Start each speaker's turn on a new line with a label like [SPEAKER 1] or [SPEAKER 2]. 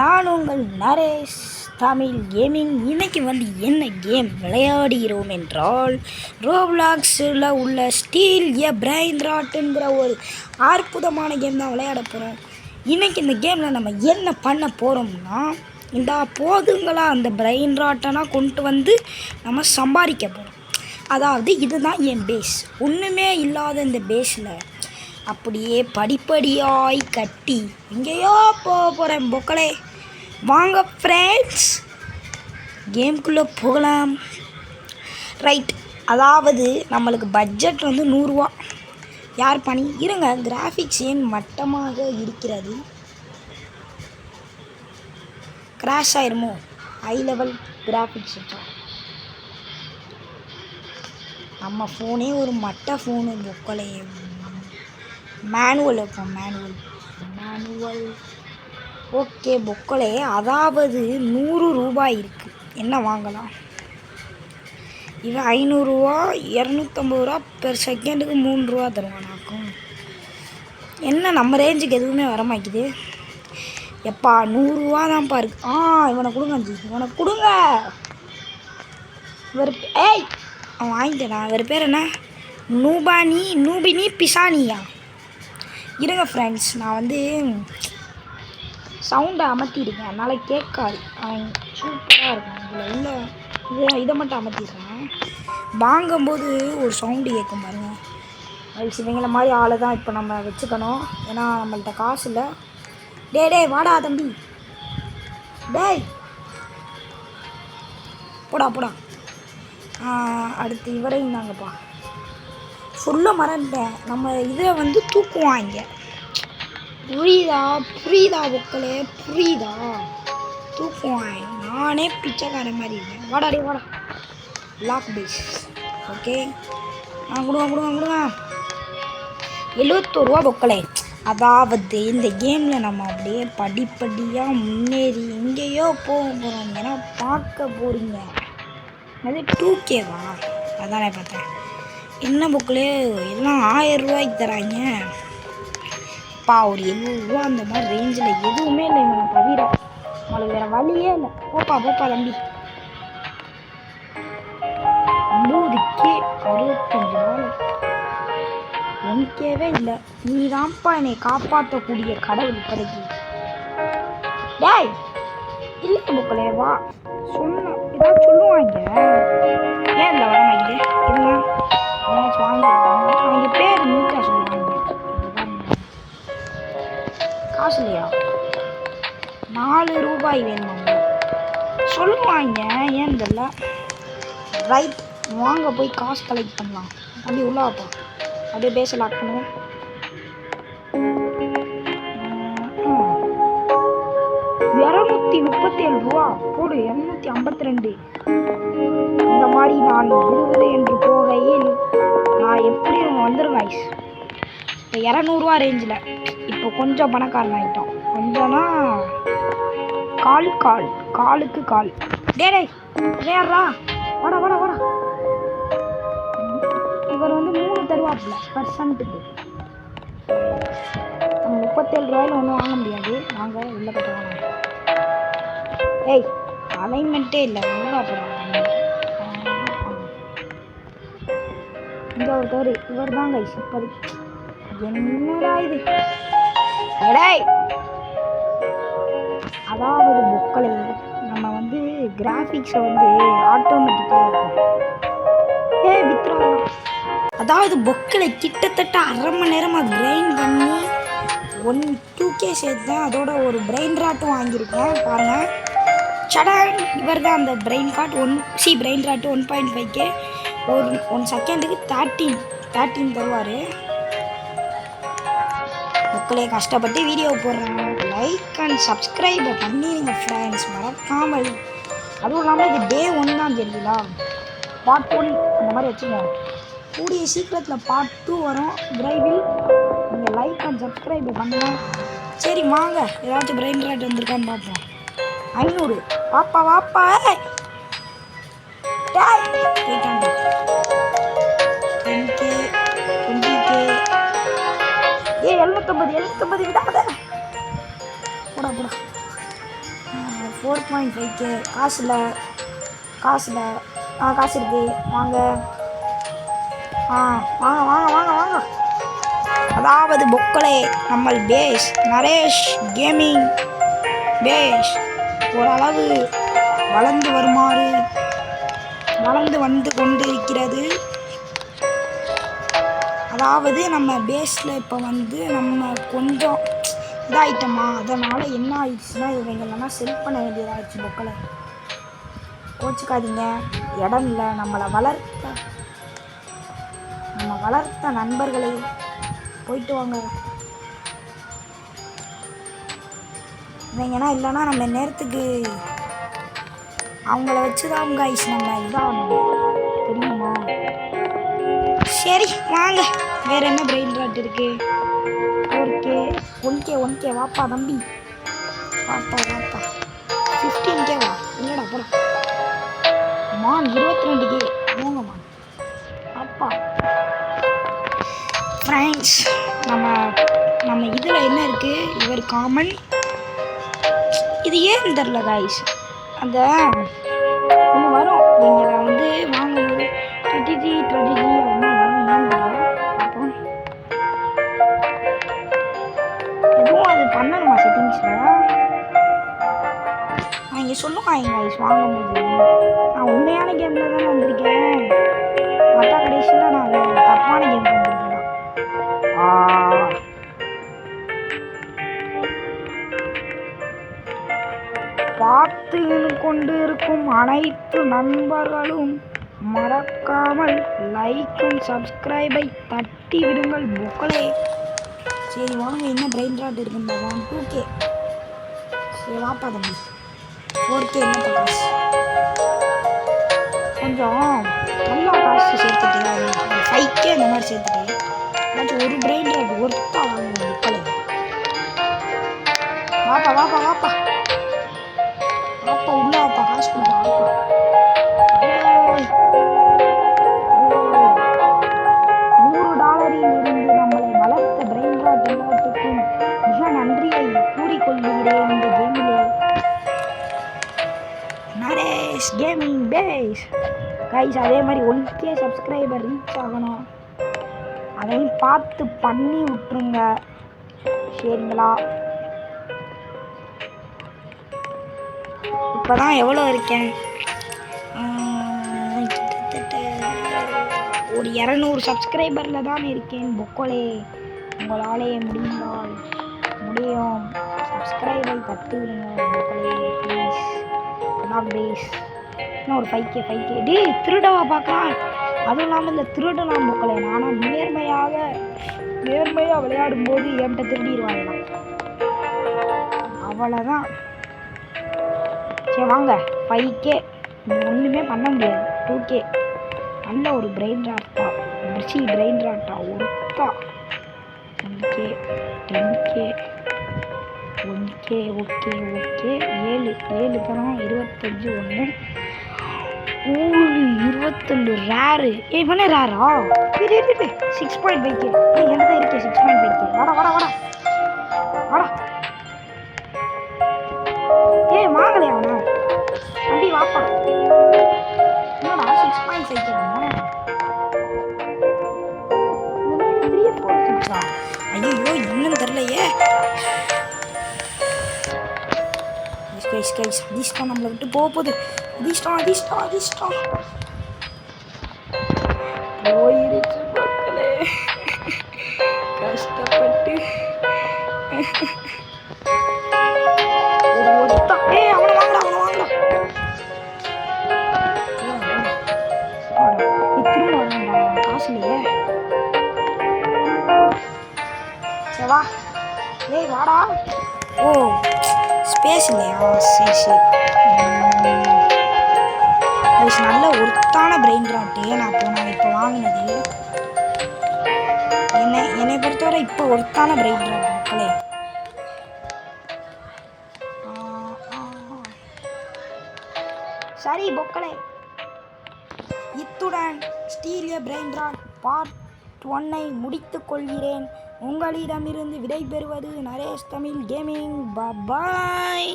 [SPEAKER 1] நான் உங்கள் நரேஷ் தமிழ் கேமிங் இன்னைக்கு வந்து என்ன கேம் விளையாடுகிறோம் என்றால் ரோப்ளாக்ஸில் உள்ள ஸ்டீல் எ பிரைன் ராட்டுங்கிற ஒரு அற்புதமான கேம் தான் விளையாட போகிறோம் இன்னைக்கு இந்த கேமில் நம்ம என்ன பண்ண போகிறோம்னா இந்த போதுங்களா அந்த பிரைன் ராட்டெல்லாம் கொண்டு வந்து நம்ம சம்பாதிக்க போகிறோம் அதாவது இதுதான் என் பேஸ் ஒன்றுமே இல்லாத இந்த பேஸில் அப்படியே படிப்படியாய் கட்டி எங்கேயோ போக போகிறேன் பொக்களே வாங்க ஃப்ரெண்ட்ஸ் கேம்குள்ளே போகலாம். ரைட் அதாவது நம்மளுக்கு பட்ஜெட் வந்து நூறுரூவா யார் பண்ணி இருங்க கிராஃபிக்ஸ் ஏன் மட்டமாக இருக்கிறது? கிராஷ் ஆயிருமோ? ஹை லெவல் கிராஃபிக்ஸ் நம்ம ஃபோனே ஒரு மட்ட ஃபோனு பொக்கலையே மேனுவல் வைப்போம் மேனுவல் மேனுவல் ஓகே பொக்கலே. அதாவது நூறு ரூபாய் இருக்குது என்ன வாங்கலாம்? இது ஐநூறுரூவா இரநூத்தம்பது ரூபா பெர் செகண்டுக்கு மூணு ரூபா தருவானாக்கும் என்ன நம்ம ரேஞ்சுக்கு எதுவுமே வர மாட்டேங்குது. எப்பா நூறுரூவா தான்ப்பா இருக்கு. ஆ இவனை கொடுங்க ஜி இவனை கொடுங்க. இவர் ஏய் அவன் வாங்கிட்டேனா இவர் பேர் என்ன? நூபானி நூபினி பிசானியா? இருங்க ஃப்ரெண்ட்ஸ் நான் வந்து சவுண்டை அமர்த்திடுங்க. அதனால் கேட்காது. சூப்பராக இருக்கும் இதில் உள்ள இதை இதை மட்டும் அமர்த்திடுறேன். வாங்கும்போது ஒரு சவுண்டு கேட்கும் பாருங்க. அது இவங்கள மாதிரி ஆளை தான் இப்போ நம்ம வச்சுக்கணும். ஏன்னா நம்மள்ட்ட காசு இல்லை. டே டே வாடா தம்பி. டேய். போடா போடா. அடுத்து இவரையும் தாங்கப்பா. சொல்ல மறந்துட்டேன். நம்ம இதில் வந்து தூக்குவாங்க புரியுதா? புரியுதா மக்களே? புரியுதா? தூக்குவான். நானே பிச்சைக்காரன் மாதிரி இருக்கேன். வாடா டே வாடா. லாக் பேஸ் ஓகே ஆ கொடுங்க கொடுங்க கொடுங்க எழுபத்தோரு ரூபா அதாவது இந்த கேமில் நம்ம அப்படியே படிப்படியாக முன்னேறி எங்கேயோ போக போகிறோம் ஏன்னா பார்க்க போகிறீங்க அது டூ கேவா அதானே பார்த்தேன். என்ன புக்கில் எல்லாம் ஆயிரம் ரூபாய்க்கு தராங்க. அப்பா ஒரு எழுபது அந்த மாதிரி ரேஞ்சில் எதுவுமே இல்லை இவனை தவிர. அவளுக்கு வேறு வழியே இல்லை. போப்பா போப்பா தம்பி. ஒம்பதுக்கே அறுபத்தஞ்சு நாள். எனக்கேவே இல்லை. நீ தான்ப்பா என்னை காப்பாற்றக்கூடிய கடவுள் இப்போதைக்கு. டேய் இல்லை புக்கலே வா. சொன்ன ஏதாவது சொல்லுவாங்க. ஏன் இல்லை வர மாட்டேங்குது? இருங்க வாங்க அவங்க பேர் காசு இல்லையா நாலு ரூபாய் வேணும் சொல்லுவாங்க ஏன் தெரியல? ரைட் வாங்க போய் காசு கலெக்ட் பண்ணலாம். அப்படி உள்ள வாப்பா. அப்படியே பேச லாக் பண்ணுவோம் இரநூத்தி முப்பத்தி ஏழு ரூபா. போடு இரநூத்தி ஐம்பத்தி ரெண்டு. இந்த மாதிரி நான் இருபது என்று போகையில் நான் எப்படி வந்துடுவேன் ஐஸ். இப்போ இரநூறுவா ரேஞ்சில் இப்போ கொஞ்சம் பணக்காரன் ஆகிட்டோம் கொஞ்சம்னா கால் கால். காலுக்கு கால். டேடே டேய் வேறா வாடா வாடா வாடா. இவர் வந்து மூணு தருவாப்புல பர்சன்ட்டுக்கு முப்பத்தேழு ரூபாயில் ஒன்றும் வாங்க முடியாது. வாங்க உள்ள கட்ட வாங்க. ஏய் அலைன்மெண்ட்டே இல்லை. ஒன்றும் அப்புறம் இங்கே ஒருத்தர் இவர் தான் கைஸ் இப்போதைக்கு. என்னடா இது எடேய்! அதாவது புக்களை நம்ம வந்து கிராஃபிக்ஸை வந்து ஆட்டோமேட்டிக்காக இருக்கும். ஏ வித்ரா. அதாவது பொக்களை கிட்டத்தட்ட அரை மணி நேரமாக கிரைண்ட் பண்ணி ஒன் டூ கே சேர்த்து தான் அதோட ஒரு பிரெயின் ராட்டும் வாங்கியிருக்கேன் பாருங்கள் சடன் இவர் தான் அந்த brain card one C brain rot one point five K ஒரு ஒன் செகண்டுக்கு தேர்ட்டீன் தேர்ட்டீன் தருவார். மக்களே கஷ்டப்பட்டு வீடியோ போடுறாங்க. லைக் அண்ட் சப்ஸ்கிரைப் பண்ணிடுங்க ஃப்ரெண்ட்ஸ் மறக்காமல். அதுவும் இல்லாமல் இது டே ஒன் தான் தெரியுங்களா பார்ட் ஒன் அந்த மாதிரி வச்சுக்கோங்க. கூடிய சீக்கிரத்தில் பார்ட் டூ வரும். விரைவில் நீங்கள் லைக் அண்ட் சப்ஸ்கிரைப் பண்ணலாம் சரி வாங்க. ஏதாச்சும் பிரெயின் ரேட் வந்திருக்கான்னு பார்ப்போம். ஐநூறு. வாப்பா வாப்பா. ஏய். ஏய் எழுநூத்தம்பது எழுநூத்தம்பது விடாத போடா போடா. ஃபோர் பாயிண்ட் ஃபைவ் கே காசில் காசில். ஆ காசு இருக்கு. வாங்க. ஆ வாங்க வாங்க வாங்க வாங்க. அதாவது பொக்களே நம்ம பேஷ் நரேஷ் கேமிங் பேஷ் ஓரளவு வளர்ந்து வருமாறு வளர்ந்து வந்து கொண்டு இருக்கிறது அதாவது நம்ம பேஸில் இப்போ வந்து நம்ம கொஞ்சம் இதாயிட்டோமா? அதனால் என்ன ஆயிடுச்சுன்னா இவங்களெல்லாம் செல் பண்ண வேண்டியதாகிடுச்சு மக்களை கோச்சிக்காதீங்க. இடம் இல்லை. நம்மளை வளர்த்த நம்ம வளர்த்த நண்பர்களை போயிட்டு வாங்க. இவங்கன்னா இல்லைன்னா நம்ம நேரத்துக்கு அவங்கள வச்சு தான் அவங்க காய்ஸ் நம்ம இதாகணும். தெரியுமா? சரி வாங்க. வேற என்ன பிரெயின் ராட் இருக்கு? Four K one K one K வாப்பா தம்பி. வாப்பா வாப்பா. ஃபிஃப்டீன் கே வா. இல்லைடா போடா மான் இருபத்தி ரெண்டு கே போங்க மான் அப்பா ஃப்ரெண்ட்ஸ் நம்ம நம்ம இதில் என்ன இருக்குது இவர் காமன் இது ஏன் தெரில காய்ஸ் அந்த ஒன்று வரும். நீங்கள் வந்து வாங்கும்போது டுவெண்ட்டி ஜி டுவெண்ட்டி நான் இங்கே சொல்லுவாங்க காய்ஸ் வாங்கும்போது நான் உண்மையான கேமில் தானே வந்திருக்கேன். பார்த்தா கடைசியில் நான் தப்பான கேம் வந்திருக்கேன். பார்த்து கொண்டு இருக்கும் அனைத்து நண்பர்களும் மறக்காமல் லைக்கும் சப்ஸ்கிரைபை தட்டி விடுங்கள் புக்களே சரி வாங்க என்ன பிரெயின் ராட் இருக்குன்னு பார்க்கலாம். டூ கே சரி வாப்பா தம்பி. ஃபோர் என்ன காசு? கொஞ்சம் நல்லா காசு சேர்த்துட்டேன் ஃபைவ் கே அந்த மாதிரி சேர்த்துட்டேன் ஏதாச்சும் ஒரு பிரெயின் ஒர்த்தாக வாங்க புக்களே வாப்பா வாப்பா வாப்பா. நரேஷ் கேமிங் பேஸ் கைஸ் அதே மாதிரி ஒன் கே சப்ஸ்கிரைபர் ரீச் ஆகணும். அதையும் பார்த்து பண்ணி விட்டுருங்க. சரிங்களா? இப்போ தான் எவ்வளோ இருக்கேன் ஒரு இரநூறு சப்ஸ்கிரைபரில் தான் இருக்கேன். பொக்கோலே உங்களாலே முடிந்தால் முடியும். சப்ஸ்கிரைபை தட்டி விடுங்க பொக்கோலே ப்ளீஸ் நாட் பேஸ் இன்னும் ஒரு ஃபைவ் கே ஃபைவ் கே டேய் திருடவா பார்க்கலாம் அதுவும் இல்லாமல் இந்த திருடலாம் பொக்கோலே நானும் நேர்மையாக நேர்மையாக விளையாடும்போது என்கிட்ட திருடிடுவாங்க அவ்வளோதான் சரி வாங்க. ஃபைவ் கே ஒன்றுமே பண்ண முடியாது. டூ கே நல்ல ஒரு பிரெயின் ராட்டா பிரிச்சி பிரெயின் ராட்டா ஒருத்தா one K ten K one K okay okay ஏழு ஏழு தரம் இருபத்தஞ்சு ஒன்று. ஊழு இருபத்தொன்று ரேரு ஏ இவனே ரேரா இரு இரு சிக்ஸ் பாயிண்ட் ஃபைவ் கே ஏ என்ன இருக்கே? சிக்ஸ் பாயிண்ட் ஃபைவ் கே வாடா வாடா வாடா. வாடா. கைஸ் கைஸ் அதிர்ஷ்டம் நம்மளை விட்டு போக போகுது அதிர்ஷ்டம் அதிர்ஷ்டம் அதிர்ஷ்டம் போயிருச்சு மக்களே. கஷ்டப்பட்டு. திரும்ப காசு வா. ஏய் வாடா. ஓ. ஸ்பேஸ் இல்லையா சரி சரி. அது நல்ல ஒருத்தான பிரெயின் ராட்டு நான் இப்போ நான் இப்போ வாங்கினது. என்னை என்னை பொறுத்தவரை இப்போ ஒருத்தான பிரெயின் ராட் மக்களே. சரி பொக்களே இத்துடன் ஸ்டீலிய பிரெயின் ராட் பார்ட் ஒன்னை முடித்துக் கொள்கிறேன். உங்களிடமிருந்து விடைபெறுவது நரேஷ் தமிழ் கேமிங் பாய்